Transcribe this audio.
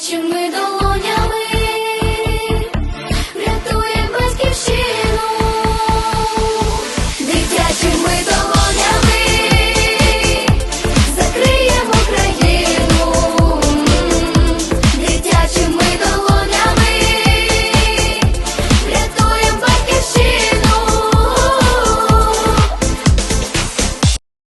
Закриємо ми долонями